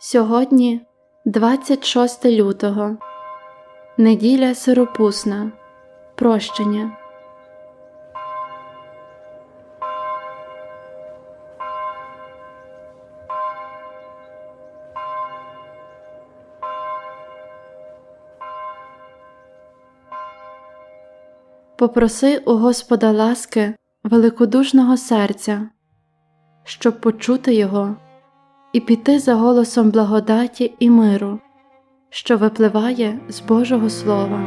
Сьогодні 26 лютого, неділя сиропусна, прощення. Попроси у Господа ласки великодушного серця, щоб почути його і піти за голосом благодаті і миру, що випливає з Божого Слова.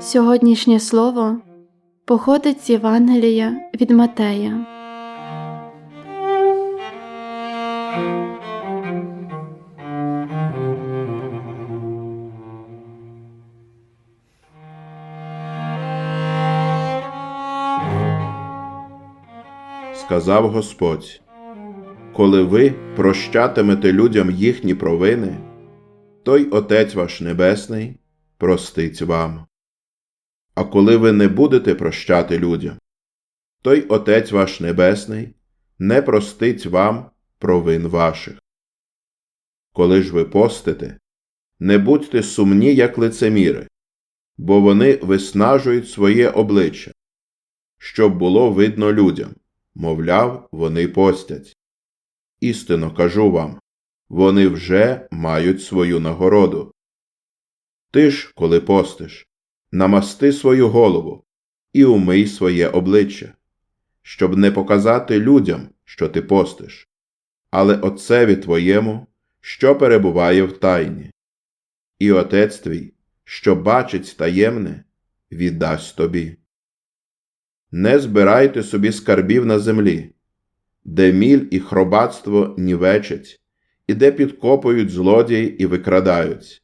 Сьогоднішнє слово походить з Євангелія від Матея. Сказав Господь, коли ви прощатимете людям їхні провини, той Отець ваш Небесний простить вам. А коли ви не будете прощати людям, той Отець ваш Небесний не простить вам провин ваших. Коли ж ви постите, не будьте сумні, як лицеміри, бо вони виснажують своє обличчя, щоб було видно людям мовляв, вони постять. Істинно кажу вам, вони вже мають свою нагороду. Ти ж, коли постиш, намасти свою голову і умий своє обличчя, щоб не показати людям, що ти постиш, але Отцеві твоєму, що перебуває в тайні. І Отець твій, що бачить таємне, віддасть тобі. Не збирайте собі скарбів на землі, де міль і хробатство нівечать, і де підкопують злодії і викрадають.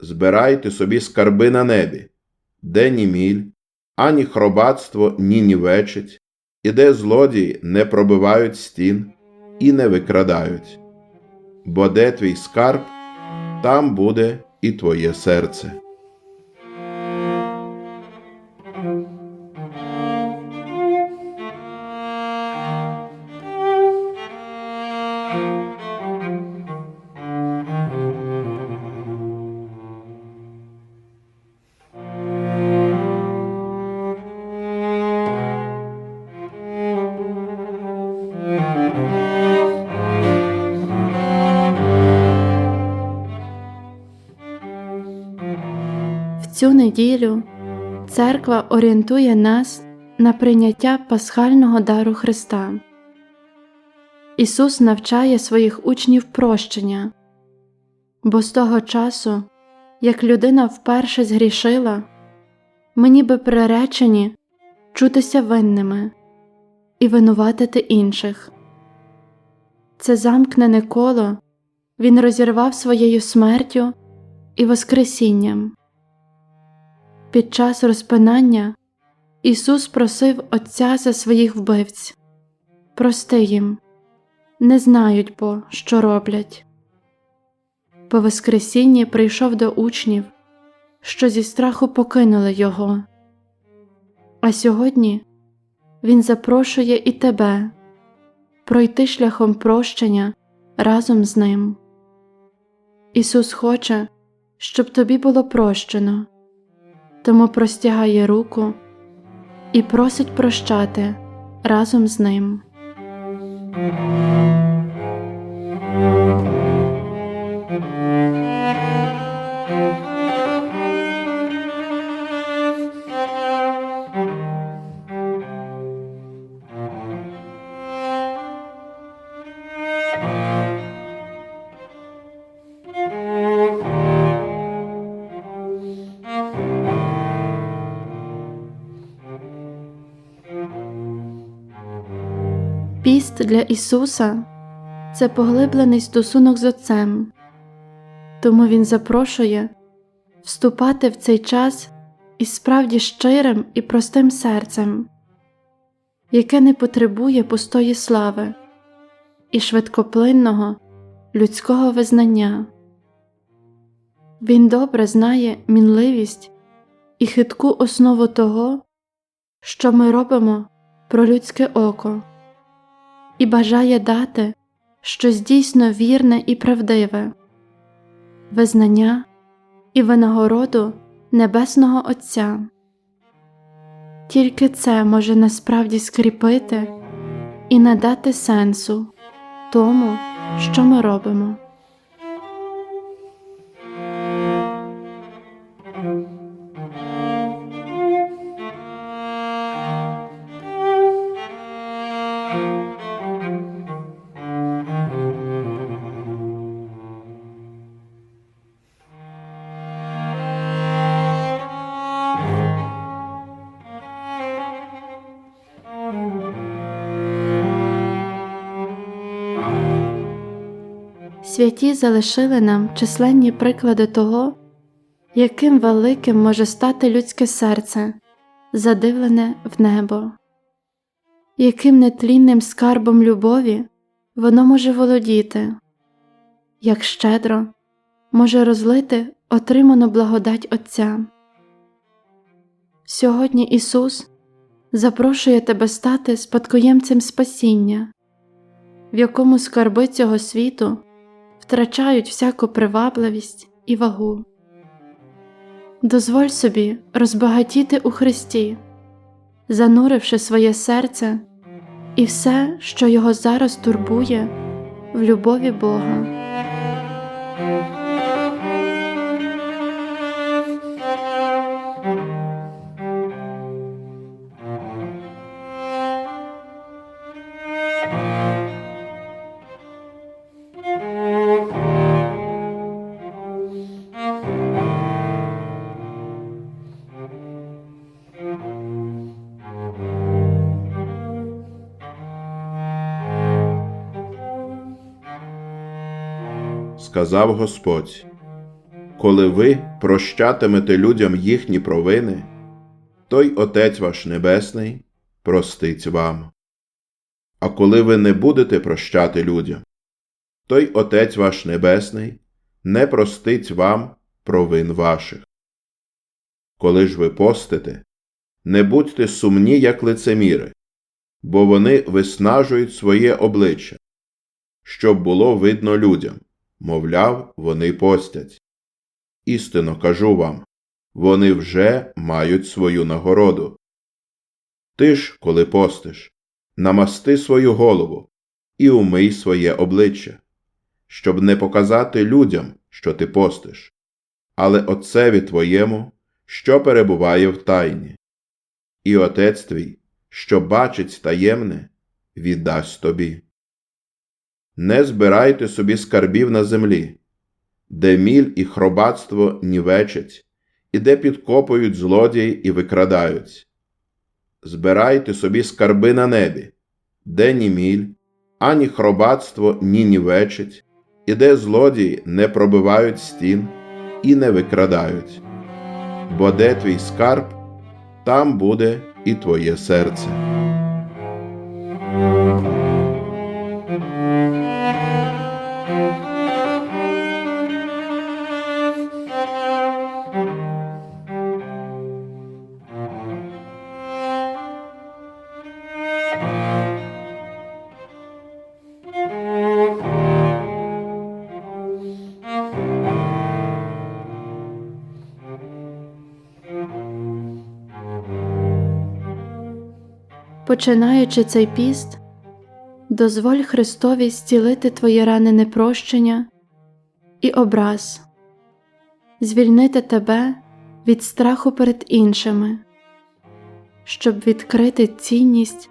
Збирайте собі скарби на небі, де ні міль, ані хробатство ні нівечить, і де злодії не пробивають стін і не викрадають. Бо де твій скарб, там буде і твоє серце. Цю неділю церква орієнтує нас на прийняття пасхального дару Христа. Ісус навчає своїх учнів прощення, бо з того часу, як людина вперше згрішила, ми ніби приречені чутися винними і винуватити інших. Це замкнене коло Він розірвав своєю смертю і Воскресінням. Під час розпинання Ісус просив Отця за своїх вбивць Прости їм, не знають бо, що роблять. По Воскресінні прийшов до учнів, що зі страху покинули Його. А сьогодні Він запрошує і тебе пройти шляхом прощення разом з Ним. Ісус хоче, щоб тобі було прощено тому простягає руку і просить прощати разом з ним. Піст для Ісуса це поглиблений стосунок з Отцем, тому Він запрошує вступати в цей час із справді щирим і простим серцем, яке не потребує пустої слави і швидкоплинного людського визнання. Він добре знає мінливість і хитку основу того, що ми робимо про людське око, і бажає дати щось дійсно вірне і правдиве, визнання і винагороду Небесного Отця. Тільки це може насправді скріпити і надати сенсу тому, що ми робимо. Святі залишили нам численні приклади того, яким великим може стати людське серце, задивлене в небо, яким нетлінним скарбом любові воно може володіти, як щедро може розлити отриману благодать Отця. Сьогодні Ісус запрошує тебе стати спадкоємцем спасіння, в якому скарби цього світу втрачають всяку привабливість і вагу. Дозволь собі розбагатіти у Христі, зануривши своє серце і все, що його зараз турбує, в любові Бога. Сказав Господь, коли ви прощатимете людям їхні провини, той Отець ваш Небесний простить вам. А коли ви не будете прощати людям, той Отець ваш Небесний не простить вам провин ваших. Коли ж ви постите, не будьте сумні, як лицеміри, бо вони виснажують своє обличчя, щоб було видно людям мовляв, вони постять. Істинно кажу вам, вони вже мають свою нагороду. Ти ж, коли постиш, намасти свою голову і умий своє обличчя, щоб не показати людям, що ти постиш, але Отцеві твоєму, що перебуває в тайні. І Отець твій, що бачить таємне, віддасть тобі. Не збирайте собі скарбів на землі, де міль і хробатство нівечать, і де підкопують злодії і викрадають. Збирайте собі скарби на небі, де ні міль, ані хробатство ні нівечить, і де злодії не пробивають стін і не викрадають. Бо де твій скарб, там буде і твоє серце. Починаючи цей піст, дозволь Христові зцілити твої рани непрощення і образ, звільнити тебе від страху перед іншими, щоб відкрити цінність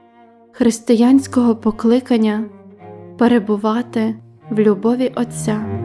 християнського покликання перебувати в любові Отця.